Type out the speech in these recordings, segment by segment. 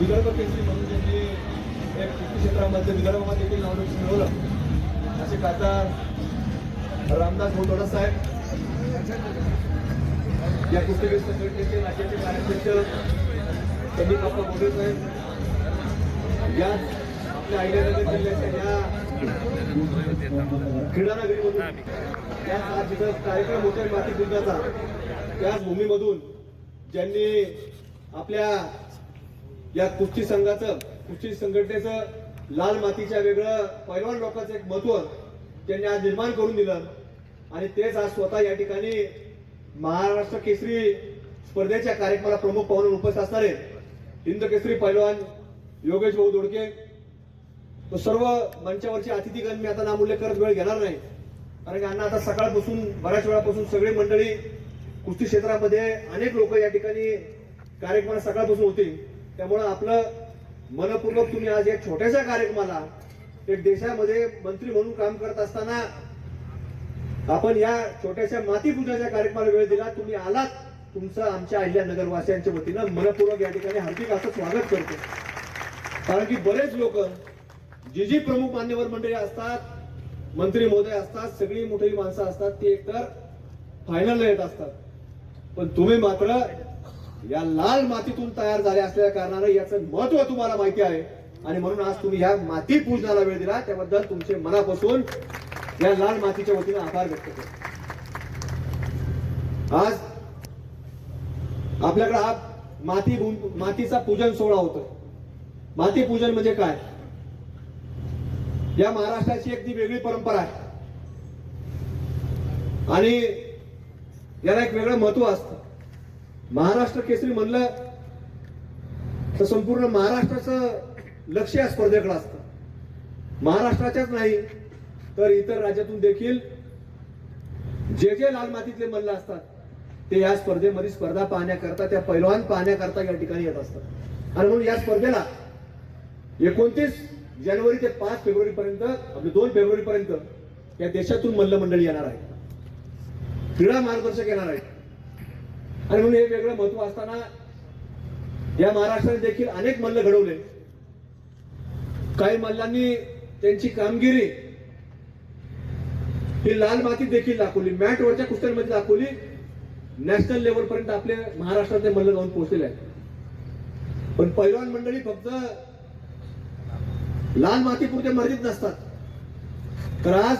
विदर्भ केसरी म्हणून त्यांनी एक कुस्ती क्षेत्रामध्ये विदर्भामध्ये देखील नाव मिळवलं असे खासदार रामदास मोतोडा साहेब. या कुस्तीगीर संघटनेचे राज्याचे कार्याध्यक्ष संदीप बाप्पा बोडे साहेब. या आपल्या अहिल्यानगर जिल्ह्याच्या या क्रीडानगरीमधून या आज जिथं कार्यक्रम होतोय माती कुंडाचा त्याच भूमीमधून ज्यांनी आपल्या या कुस्ती संघाचं कुस्ती संघटनेचं लाल मातीच्या वेगळं पैलवान लोकांचं एक महत्त्व त्यांनी आज निर्माण करून दिलं. आणि तेच आज स्वतः या ठिकाणी महाराष्ट्र केसरी स्पर्धेच्या कार्यक्रमाला प्रमुख पाहुणे उपस्थित असणारे हिंद केसरी पैलवान योगेश भाऊ दोडके. तो सर्व मंचावरचे अतिथीगण मी आता नामूल्य करत वेळ घेणार नाही. कारण की आता सकाळपासून बऱ्याच वेळापासून सगळी मंडळी कुस्ती क्षेत्रामध्ये अनेक लोक या ठिकाणी कार्यक्रमाला सकाळपासून होते. त्यामुळं आपलं मनपूर्वक तुम्ही आज या छोट्याशा कार्यक्रमाला एक देशामध्ये मंत्री म्हणून काम करत असताना आपण या छोट्याशा माती पूजाच्या कार्यक्रमाला वेळ दिला. तुम्ही आलात. तुमचं आमच्या अहिल्या नगरवासियांच्या वतीनं मनपूर्वक या ठिकाणी हार्दिक असं स्वागत करतो. कारण की बरेच लोक जी जी प्रमुख मान्यवर मंडळी असतात मंत्री महोदय असतात सगळी मोठी माणसं असतात ती एकतर फायनलला येत असतात. पण तुम्ही मात्र या लाल मातीतून तयार झाले असल्या कारणानं याचं महत्त्व तुम्हाला माहिती आहे. आणि म्हणून आज तुम्ही या माती पूजनाला वेळ दिला. त्याबद्दल तुमचे मनापासून या लाल मातीच्या वतीनं आभार व्यक्त करतो. आज आपल्याकडे हा माती मातीचा पूजन सोहळा होतो माती पूजन म्हणजे काय? या महाराष्ट्राची एक ती वेगळी परंपरा आहे. आणि याला एक वेगळं महत्त्व असतं. महाराष्ट्र केसरी म्हणलं तर संपूर्ण महाराष्ट्राचं लक्ष या स्पर्धेकडे असतं. महाराष्ट्राच्याच नाही तर इतर राज्यातून देखील जे जे लाल मातीतले मल्ल असतात ते या स्पर्धेमध्ये स्पर्धा पाहण्याकरता त्या पैलवान पाहण्याकरता या ठिकाणी येत असतात. आणि म्हणून या स्पर्धेला एकोणतीस जानेवारी ते पाच फेब्रुवारी पर्यंत आपले दोन फेब्रुवारी पर्यंत या देशातून मल्ल मंडळी येणार आहे क्रीडा मार्गदर्शक येणार आहेत. म्हणून हे वेगळं महत्त्व असताना या महाराष्ट्राने देखील अनेक मल्ल घडवले. काही मल्लांनी त्यांची कामगिरी ही लाल मातीत देखील दाखवली. मॅटवरच्या कुस्त्यांमध्ये दाखवली. नॅशनल लेवल पर्यंत आपले महाराष्ट्रातले मल्ल जाऊन पोहोचलेले आहेत. पण पैलवान मंडळी फक्त लाल मातीपुरते मर्यादित नसतात. तर आज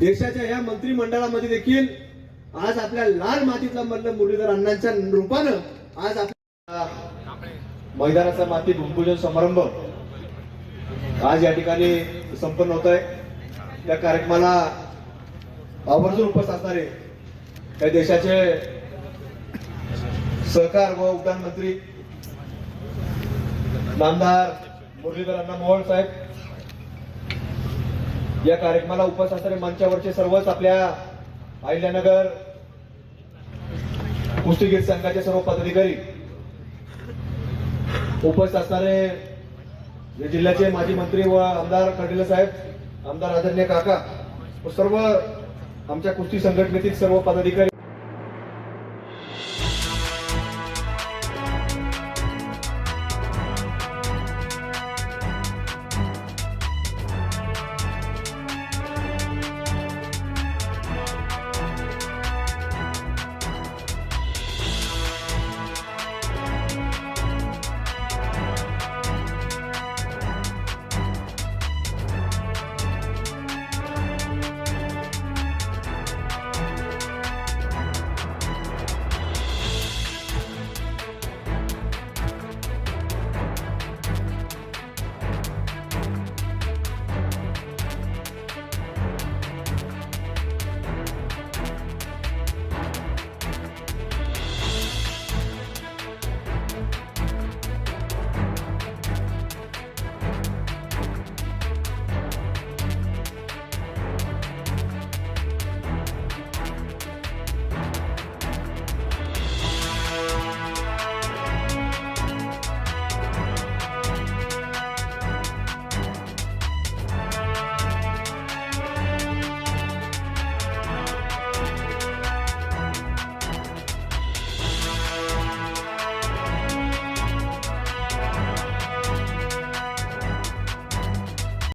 देशाच्या या मंत्रिमंडळामध्ये देखील आज आपल्या लाल मातीतला मधलं मुरलीधर अण्णांच्या रूपानं आज आपल्या मैदानाचा माती भूमिपूजन समारंभ आज या ठिकाणी संपन्न होत आहे त्या कार्यक्रमाला आवर्जून उपस्थित असणारे त्या देशाचे सहकार व उद्यान मंत्री नामदार मुरलीधर अण्णा मोहोळ साहेब. या कार्यक्रमाला उपस्थित असणारे मंचावरचे सर्वच आपल्या अहिल्यानगर कुस्तीगीर संघाचे सर्व पदाधिकारी उपस्थित असणारे जिल्ह्याचे माजी मंत्री व आमदार कर्डिले साहेब आमदार आदरणीय काका व सर्व आमच्या कुस्ती संघटनेतील सर्व पदाधिकारी